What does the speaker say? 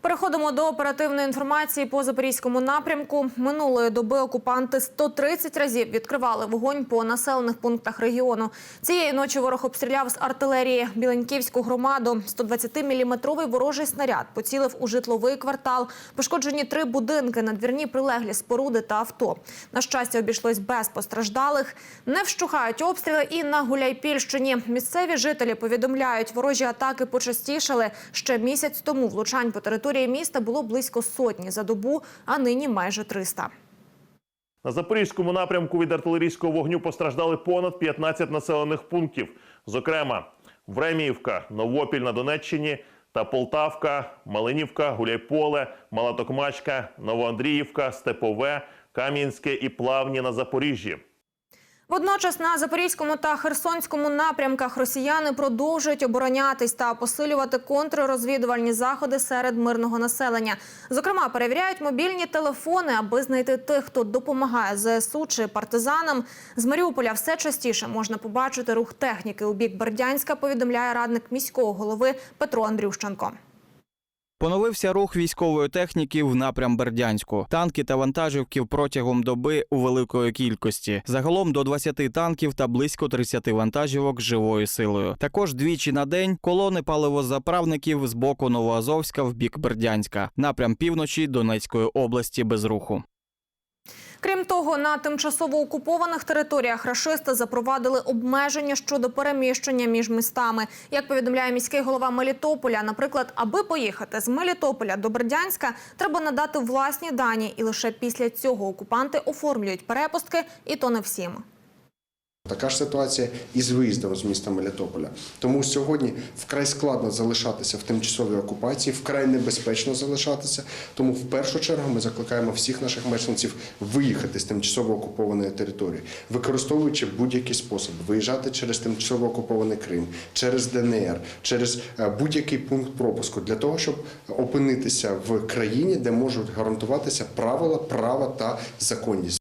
Переходимо до оперативної інформації по запорізькому напрямку. Минулої доби окупанти 130 разів відкривали вогонь по населених пунктах регіону. Цієї ночі ворог обстріляв з артилерії Біленьківську громаду. 120-мм ворожий снаряд поцілив у житловий квартал. Пошкоджені три будинки, надвірні прилеглі споруди та авто. На щастя, обійшлось без постраждалих. Не вщухають обстріли і на Гуляйпільщині. Місцеві жителі повідомляють, ворожі атаки почастішали. Ще місяць тому влучань по території міста було близько сотні за добу, а нині майже 300. На запорізькому напрямку від артилерійського вогню постраждали понад 15 населених пунктів. Зокрема, Времіївка, Новопіль на Донеччині та Полтавка, Малинівка, Гуляйполе, Мала Токмачка, Новоандріївка, Степове, Кам'янське і Плавні на Запоріжжі. Водночас на Запорізькому та Херсонському напрямках росіяни продовжують оборонятись та посилювати контррозвідувальні заходи серед мирного населення. Зокрема, перевіряють мобільні телефони, аби знайти тих, хто допомагає ЗСУ чи партизанам. З Маріуполя все частіше можна побачити рух техніки у бік Бердянська. Повідомляє радник міського голови Петро Андрющенко. Поновився рух військової техніки в напрям Бердянську. Танки та вантажівки протягом доби у великої кількості. Загалом до 20 танків та близько 30 вантажівок живою силою. Також двічі на день колони паливозаправників з боку Новоазовська в бік Бердянська. Напрям півночі Донецької області без руху. Крім того, на тимчасово окупованих територіях рашисти запровадили обмеження щодо переміщення між містами. Як повідомляє міський голова Мелітополя, наприклад, аби поїхати з Мелітополя до Бердянська, треба надати власні дані, і лише після цього окупанти оформлюють перепустки, і то не всім. Така ж ситуація і з виїздом з міста Мелітополя. Тому сьогодні вкрай складно залишатися в тимчасовій окупації, вкрай небезпечно залишатися. Тому в першу чергу ми закликаємо всіх наших мешканців виїхати з тимчасово окупованої території, використовуючи будь-які способи, виїжджати через тимчасово окупований Крим, через ДНР, через е, будь-який пункт пропуску для того, щоб опинитися в країні, де можуть гарантуватися правила, права та законність.